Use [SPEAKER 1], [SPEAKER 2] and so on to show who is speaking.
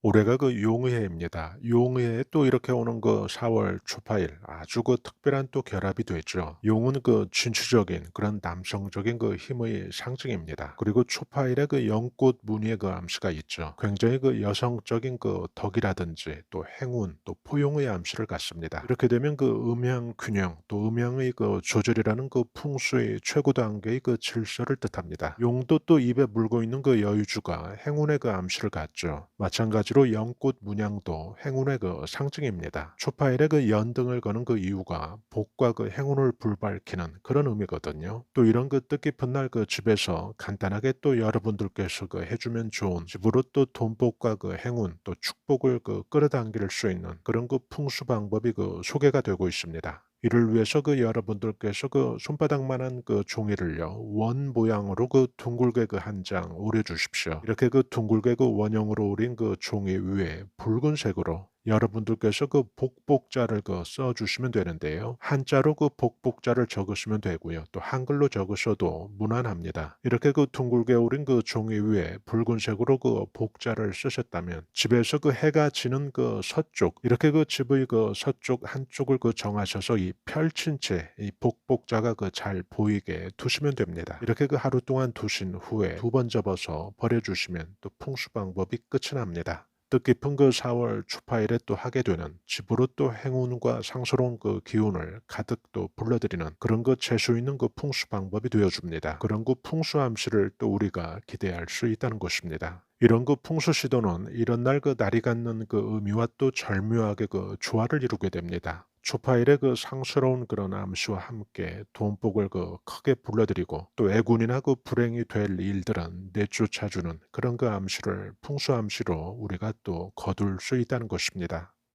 [SPEAKER 1] 올해가 그 용의해입니다. 용의해에 또 이렇게 오는 그 4월 초파일 아주 그 특별한 또 결합이 되죠. 용은 그 진취적인 그런 남성적인 그 힘의 상징입니다. 그리고 초파일에 그 연꽃 무늬의 그 암시가 있죠. 굉장히 그 여성적인 그 덕이라든지 또 행운 또 포용의 암시를 갖습니다. 이렇게 되면 그 음양 균형 또 음양의 그 조절이라는 그 풍수의 최고 단계의 그 질서를 뜻합니다. 용도 또 입에 물고 있는 그 여유주가 행운의 그 암시를 갖죠. 마찬가지 로 연꽃 문양도 행운의 그 상징입니다. 초파일에 그 연등을 거는 그 이유가 복과 그 행운을 불밝히는 그런 의미거든요. 또 이런 그 뜻깊은 날 그 집에서 간단하게 또 여러분들께서 그 해주면 좋은 집으로 또 돈복과 그 행운 또 축복을 그 끌어당길 수 있는 그런 그 풍수 방법이 그 소개가 되고 있습니다. 이를 위해서 그 여러분들께서 그 손바닥만한 그 종이를요 원 모양으로 그 둥글게 그 한 장 오려 주십시오. 이렇게 그 둥글게 그 원형으로 오린 그 종이 위에 붉은색으로 여러분들께서 그 복복자를 그 써주시면 되는데요. 한자로 그 복복자를 적으시면 되고요. 또 한글로 적으셔도 무난합니다. 이렇게 그 둥글게 오린 그 종이 위에 붉은색으로 그 복자를 쓰셨다면 집에서 그 해가 지는 그 서쪽 이렇게 그 집의 그 서쪽 한쪽을 그 정하셔서 이 펼친 채 이 복복자가 그 잘 보이게 두시면 됩니다. 이렇게 그 하루 동안 두신 후에 두 번 접어서 버려주시면 또 풍수 방법이 끝이 납니다. 뜻깊은 그 4월 초파일에 또 하게 되는 집으로 또 행운과 상스러운 그 기운을 가득 또 불러들이는 그런 그 재수 있는 그 풍수 방법이 되어줍니다. 그런 그 풍수 암시를 또 우리가 기대할 수 있다는 것입니다. 이런 그 풍수 시도는 이런 날 그 날이 갖는 그 의미와 또 절묘하게 그 조화를 이루게 됩니다. 초파일의 그 상스러운 그런 암시와 함께 돈복을 그 크게 불러들이고 또 애군이나 그 불행이 될 일들은 내쫓아주는 그런 그 암시를 풍수 암시로 우리가 또 거둘 수 있다는 것입니다.